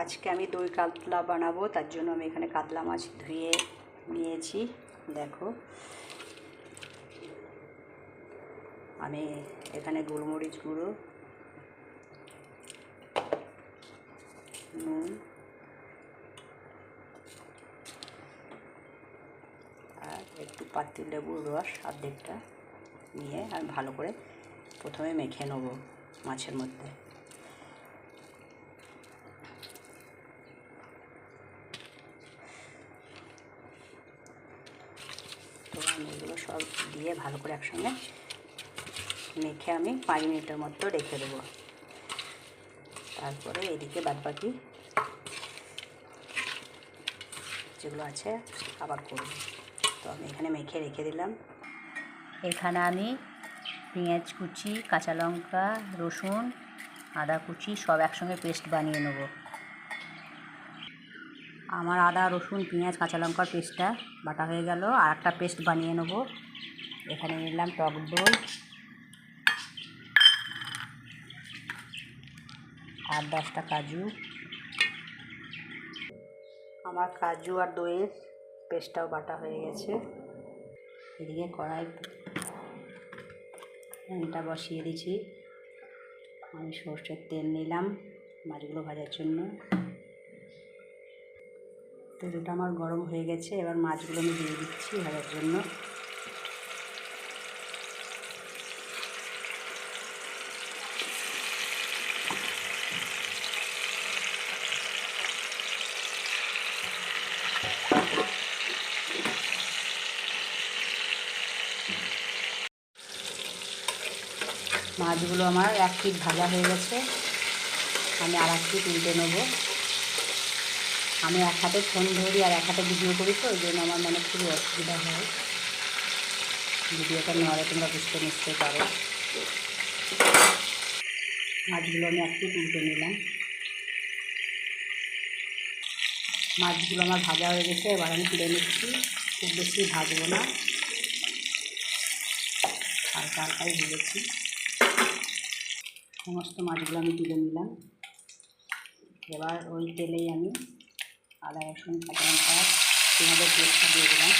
আজকে আমি দই কাতলা বানাবো, তার জন্য আমি এখানে কাতলা মাছ ধুয়ে নিয়েছি। দেখো। আমি এখানে গোলমরিচ গুঁড়ো, নুন, আর একটু পাতি লেবুর রস অর্ধেকটা নিয়ে আমি ভালো করে প্রথমে মেখে নেব মাছের মধ্যে। তো আমি এগুলো সব দিয়ে ভালো করে একসঙ্গে মেখে আমি পাঁচ মিনিটের মতো রেখে দেবো। তারপরে এদিকে বাদ বাকি যেগুলো আছে আবার করব। তো আমি এখানে মেখে রেখে দিলাম। এখানে আমি পেঁয়াজ কুচি, কাঁচা লঙ্কা, রসুন, আদা কুচি সব একসঙ্গে পেস্ট বানিয়ে নেব। আমার আদা, রসুন, পেঁয়াজ, কাঁচা লঙ্কার পেস্টটা বাটা হয়ে গেল। আর একটা পেস্ট বানিয়ে নেব। এখানে নিলাম টক দই। আর দশটা কাজু। আমার কাজু আর দইয়ের পেস্টটাও বাটা হয়ে গেছে। এদিকে কড়াই প্যানটা বসিয়ে দিয়েছি আমি সর্ষের তেল নিলাম মাছগুলো ভাজার জন্য। তেলটা আমার গরম হয়ে গেছে, এবার মাছগুলো আমি দিয়ে দিচ্ছি ভাজার জন্য। মাছগুলো আমার এক পিঠ ভাজা হয়ে গেছে। আমি আর এক পিঠ উল্টে নেব। আমি এক হাতে ফোন ধরি আর এক হাতে ভিডিও করি তো ওই জন্য আমার মানে খুবই অসুবিধা হয়। ভিডিওটা নেওয়ারে তোমরা বুঝতে নিশ্চয়ই পারো। মাছগুলো আমি এক পিঠ উল্টে নিলাম। মাছগুলো আমার ভাজা হয়ে গেছে, এবার আমি তুলে নিচ্ছি। খুব বেশি ভাজবো না। হালকা হালকাই ভেজেছি। সমস্ত মাছগুলো আমি তুলে নিলাম। এবার ওই তেলেই আমি আদা, রসুন, কাঁচা লঙ্কা দিয়ে দিলাম।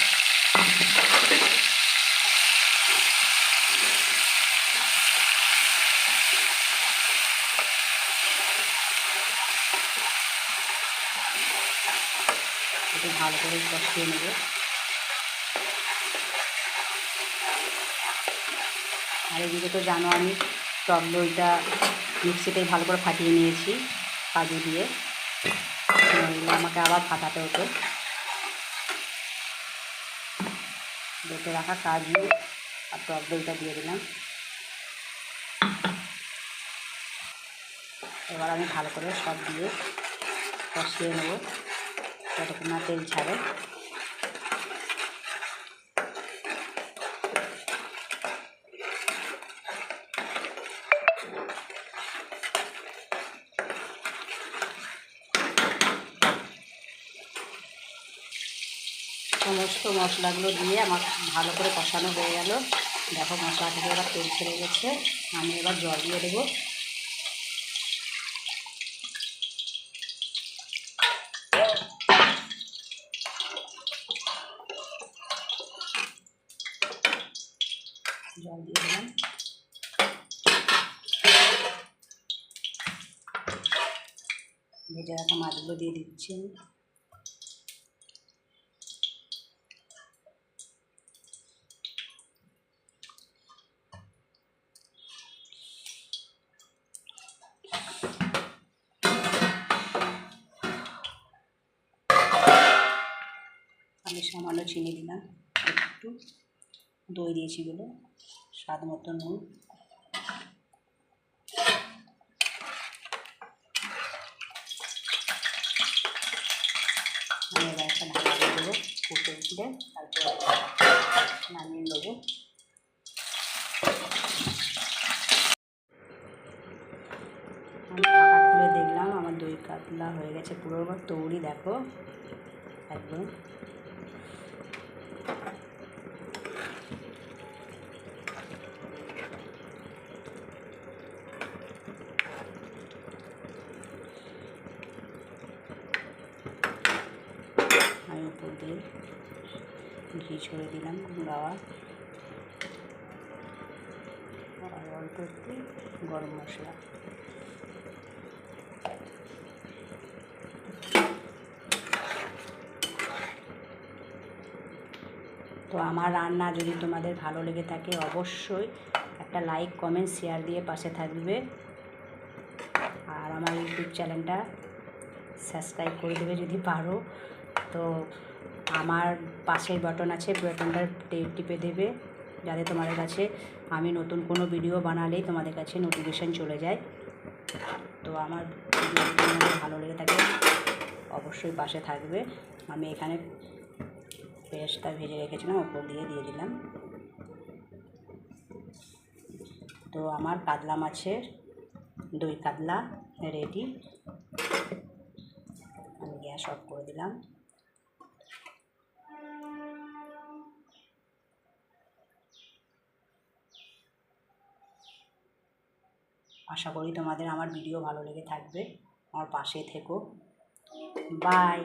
একটু ভালো করে কষিয়ে নেব। আর এদিকে তো জানো আমি টক দইটা মিক্সিতে ভালো করে ফাটিয়ে নিয়েছি, কাজু দিয়ে। নইলে আমাকে আবার ফাটাতে হতো। বেটে রাখা কাজু আর টক দইটা দিয়ে দিলাম। এবার আমি ভালো করে সব দিয়ে কষিয়ে নেব। যতক্ষণ না তেল ছাড়ে। সমস্ত মশলাগুলো দিয়ে আমার ভালো করে কষানো হয়ে গেল। দেখো মশলা থেকে এবার তেল ছেড়ে গেছে। আমি এবার জল দিয়ে দেবো। জল দিয়ে দিলাম। ভেজে রাখা মাছগুলো দিয়ে দিচ্ছি। আমি সামান্য চিনি দিলাম, একটু দই দিয়েছি বলে, স্বাদ মতো নুন। দেবো দেখলাম, আমার দই কাতলা হয়ে গেছে পুরো তৈরি দেখো, একদম। দিয়ে ঘি ছড়িয়ে দিলাম গাওয়া আর অল্প একটু গরম মশলা। তো আমার রান্না যদি তোমাদের ভালো লেগে থাকে, অবশ্যই একটা লাইক কমেন্ট শেয়ার দিয়ে পাশে থাকবে। আর আমার ইউটিউব চ্যানেলটা সাবস্ক্রাইব করে দেবে যদি পারো। তো আমার পাশের বাটন আছে বাটনটা টিপে দেবে, যাতে তোমাদের কাছে আমি নতুন কোনো ভিডিও বানালেই তোমাদের কাছে নোটিফিকেশান চলে যায়। তো আমার ভালো লেগে থাকে, অবশ্যই পাশে থাকবে। আমি এখানে পেঁয়াজটা ভেজে রেখেছিলাম, ওপর দিয়ে দিয়ে দিলাম। তো আমার কাতলা মাছের দই কাতলা রেডি। আমি গ্যাস অফ করে দিলাম। আশা করি তোমাদের আমার ভিডিও ভালো লেগে থাকবে। আমার পাশে থেকো। বাই